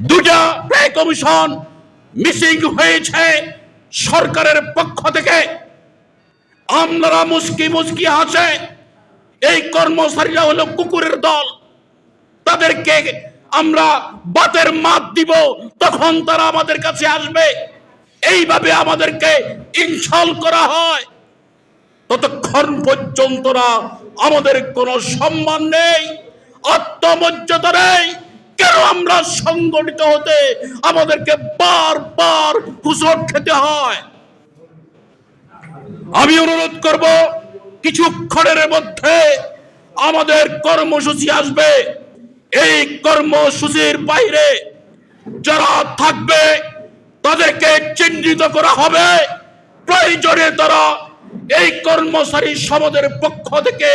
দুটা ব্যয় commission missing হয়েছে সরকারের পক্ষ থেকে। আমরা মুসকি মুসকি আছে। এই কর্মচারীরা হলো কুকুরের দল। তাদেরকে আমরা বাতের মাত দিব, তখন তারা আমাদের কাছে আসবে। এইভাবে আমাদেরকে ইনসল করা হয়। ততক্ষণ পর্যন্ত না, আমাদের কোনো সম্মান নেই, আত্মমর্যাদা নেই। আমরা সংগঠিত হতে আমাদেরকে বারবার হুসট খেতে হয়। আমি অনুরোধ করব কিছুক্ষণের মধ্যে আমাদের কর্মসূচি আসবে। এই কর্মসূচির বাইরে যারা থাকবে, তাদেরকে চিহ্নিত করা হবে। প্রয়োজনে তারা এই কর্মচারী সমাজের পক্ষ থেকে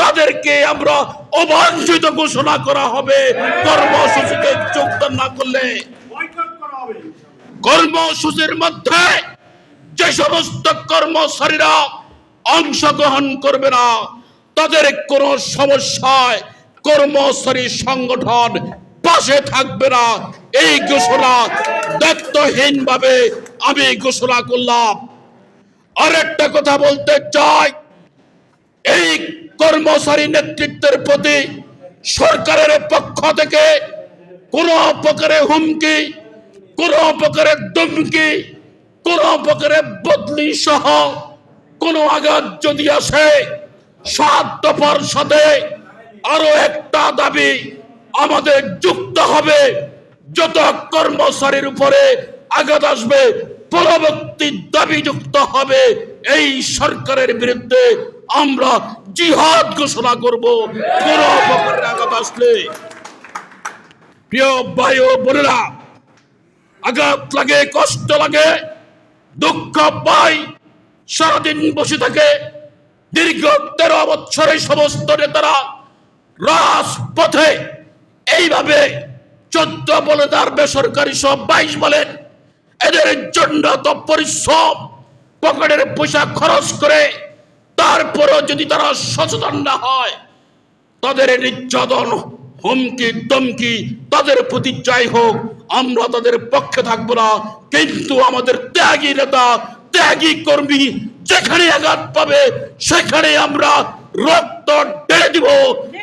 তাদেরকে আমরা অবাঞ্ছিত ঘোষণা করা হবে। কর্মসূচিতে যোগদান না করলে কর্মসূচির মধ্যে যে সমস্ত কর্মচারীরা অংশগ্রহণ করবে না, তাদের কোনো সমস্যায় কর্মচারী সংগঠন পাশে থাকবে না। এই ঘোষণা ভাবে আমি ঘোষণা করলাম। আর একটা কথা বলতে চাই, এই কর্মচারী নেতৃত্বের প্রতি সরকারের পক্ষ থেকে কোনো প্রকারের হুমকি, কোন প্রকারের ধমকি, কোন প্রকারের বদলি সহ কোন আঘাত যদি আসে, সাত সাথে আরও একটা দাবি আমাদের যুক্ত হবে। যত কর্মচারীর উপরে আঘাত আসবে, পরবর্তী দাবি যুক্ত হবে। এই সরকারের বিরুদ্ধে আমরা জিহাদ ঘোষণা করব। কোন আঘাত আসলে। প্রিয় ভাই ও বোনেরা, আঘাত লাগে, কষ্ট লাগে, দুঃখ পাই, সারাদিন বসে থাকে। দীর্ঘ তেরো বছরে সমস্ত নেতারা রাজপথে এইভাবে চোদ্দ বলে তার বেসরকারি সব বাইশ বলেন এদের জন্য তো পরিশ্রম। পকেটের পয়সা খরচ করে তারপরও যদি তারা সচেতন না হয়, তাদের নির্যাতন, হুমকি দমকি তাদের প্রতি যাই হোক, আমরা তাদের পক্ষে থাকব না। কিন্তু আমাদের ত্যাগী নেতা, ত্যাগী কর্মী যেখানে আঘাত পাবে, সেখানে আমরা রক্ত ঢেলে দিব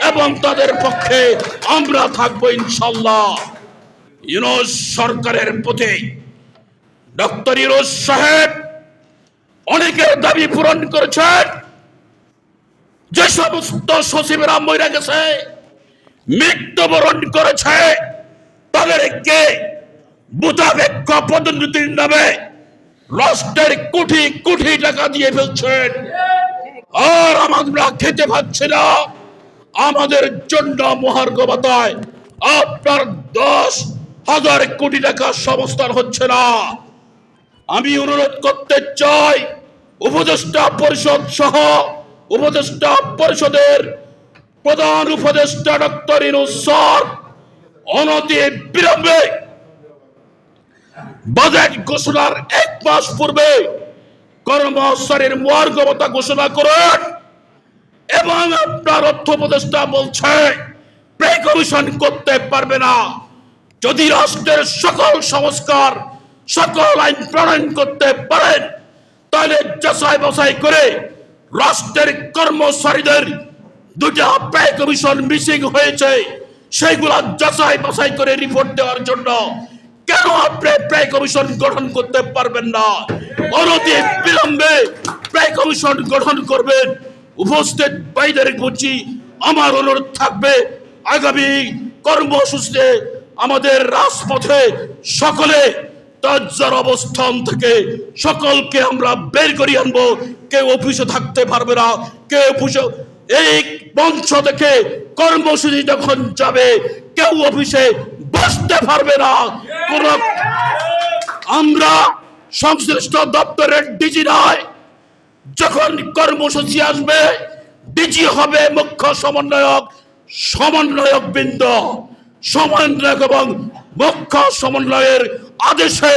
এবং তাদের পক্ষে আমরা থাকব ইনশাল্লাহ। ইউনুস সরকারের প্রতি ডক্টর ইউনুস সাহেব অনেকের দাবি পূরণ করেছেন। যে সমস্ত সচিবেরা মরে গেছে, মৃত্যুবরণ করেছে, তাদেরকে বুধাবেক্ষ পদোন্নতির নামে রাষ্ট্রের কোটি কোটি টাকা দিয়ে ফেলছেন। আর আমরা খেতে পাচ্ছি না। আমাদের জন্য মহার্ঘ ভাতায় আপনার দশ হাজার কোটি টাকা সংস্থান হচ্ছে না। আমি অনুরোধ করতে চাই উপদেষ্টা পরিষদ সহ উপদেষ্টা পরিষদের প্রধান উপদেষ্টা ডক্টর ইনুসর অনতি বিলম্বে বাজেট ঘোষণার এক মাস পূর্বে কর্মচারীর মর্গবতা ঘোষণা করুন এবং আপনার অর্থ উপদেষ্টা বলছে, প্রে কমিশন করতে পারবে না। যদি রাষ্ট্রের সকল সংস্কার, সকল আইন প্রণয়ন করতে পারেন তাহলে যাচাই বাছাই করে রাষ্ট্রের কর্মচারীদের দুটা ব্যয় কমিশন মিসিং হয়েছে, সেইগুলা যাচাই বাছাই করে রিপোর্ট দেওয়ার জন্য। কেন আপনি ব্যয় কমিশন গঠন করতে পারবেন না? অনতি বিলম্বে ব্যয় কমিশন গঠন করবেন। উপস্থিত বাইদের বলছি আমার অনুরোধ থাকবে, আগামী কর্মসূচিতে আমাদের রাজপথে সকলে তাজ্জার অবস্থান থেকে সকলকে আমরা বের করে আনব। কেউ অফিসে থাকতে পারবে না, কেউ অফিসে, এই মঞ্চ থেকে কর্মসূচি যখন যাবে, কেউ অফিসে বসতে পারবে না। কোন আমরা সংশ্লিষ্ট দপ্তরের ডিজি নয়। যখন কর্মসূচি আসবে, ডিজি হবে মুখ্য সমন্বয়ক সমন্বয়ক বৃন্দ। সমন্বয়ক এবং মুখ্য সমন্বয়ের আদেশে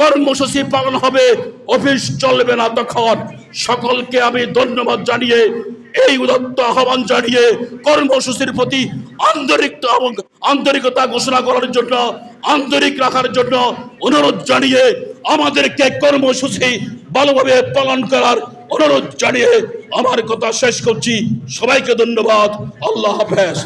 কর্মসূচি পালন হবে, অফিস চলবে না তখন। সকলকে আমি ধন্যবাদ জানিয়ে, এই উদত্ত আহ্বান জানিয়ে কর্মসূচির প্রতি আন্তরিক আন্তরিকতা ঘোষণা করার জন্য, আন্তরিক রাখার জন্য অনুরোধ জানিয়ে আমাদেরকে কর্মসূচি ভালোভাবে পালন করার অনুরোধ জানিয়ে আমার কথা শেষ করছি। সবাইকে ধন্যবাদ। আল্লাহ হাফেজ।